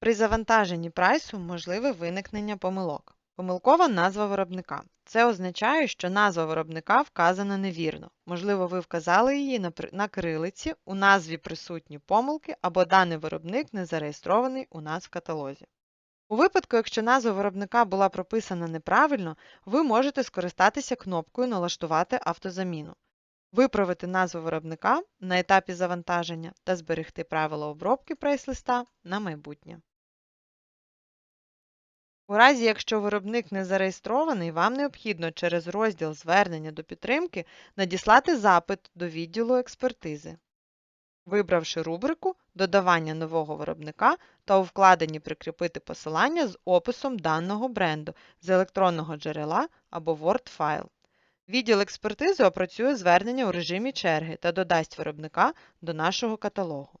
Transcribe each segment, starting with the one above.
При завантаженні прайсу можливе виникнення помилок. Помилкова назва виробника. Це означає, що назва виробника вказана невірно. Можливо, ви вказали її на, кирилиці, у назві присутні помилки або даний виробник не зареєстрований у нас в каталозі. У випадку, якщо назва виробника була прописана неправильно, ви можете скористатися кнопкою Налаштувати автозаміну, виправити назву виробника на етапі завантаження та зберегти правила обробки прайс-листа на майбутнє. У разі, якщо виробник не зареєстрований, вам необхідно через розділ Звернення до підтримки надіслати запит до відділу експертизи, вибравши рубрику Додавання нового виробника та у вкладенні прикріпити посилання з описом даного бренду з електронного джерела або Word-файл. Відділ експертизи опрацює звернення у режимі черги та додасть виробника до нашого каталогу.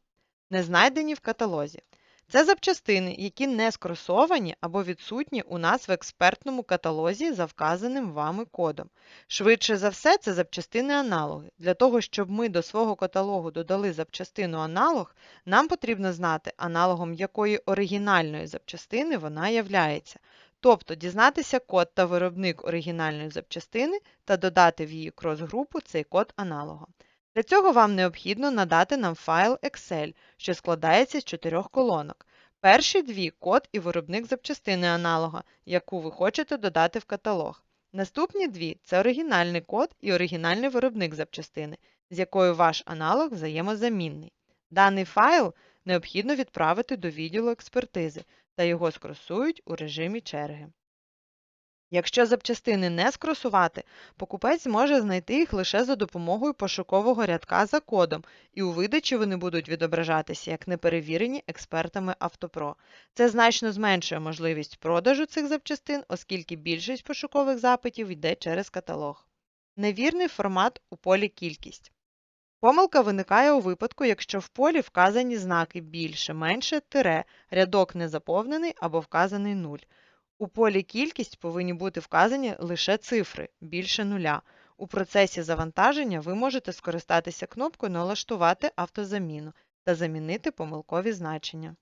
Не знайдені в каталозі. Це запчастини, які не скросовані або відсутні у нас в експертному каталозі за вказаним вами кодом. Швидше за все, це запчастини-аналоги. Для того, щоб ми до свого каталогу додали запчастину аналог, нам потрібно знати, аналогом якої оригінальної запчастини вона являється. Тобто дізнатися код та виробник оригінальної запчастини та додати в її крос-групу цей код аналога. Для цього вам необхідно надати нам файл Excel, що складається з чотирьох колонок. Перші дві код і виробник запчастини аналога, яку ви хочете додати в каталог. Наступні дві це оригінальний код і оригінальний виробник запчастини, з якою ваш аналог взаємозамінний. Даний файл необхідно відправити до відділу експертизи та його скросують у режимі черги. Якщо запчастини не скросувати, покупець зможе знайти їх лише за допомогою пошукового рядка за кодом, і у видачі вони будуть відображатися як неперевірені експертами Автопро. Це значно зменшує можливість продажу цих запчастин, оскільки більшість пошукових запитів йде через каталог. Невірний формат у полі кількість. Помилка виникає у випадку, якщо в полі вказані знаки більше, менше, тире, рядок не заповнений або вказаний 0. У полі кількість повинні бути вказані лише цифри більше нуля. У процесі завантаження ви можете скористатися кнопкою Налаштувати автозаміну та замінити помилкові значення.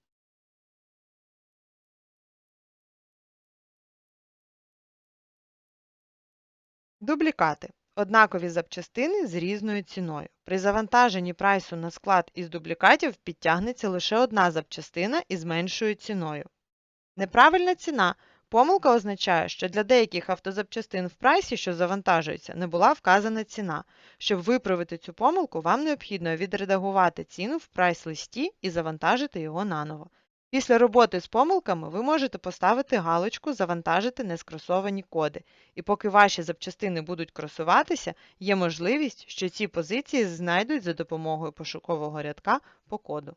Дублікати. Однакові запчастини з різною ціною. При завантаженні прайсу на склад із дублікатів підтягнеться лише одна запчастина із меншою ціною. Неправильна ціна. Помилка означає, що для деяких автозапчастин в прайсі, що завантажуються, не була вказана ціна. Щоб виправити цю помилку, вам необхідно відредагувати ціну в прайс-листі і завантажити його наново. Після роботи з помилками ви можете поставити галочку Завантажити нескросовані коди. І поки ваші запчастини будуть кросуватися, є можливість, що ці позиції знайдуть за допомогою пошукового рядка по коду.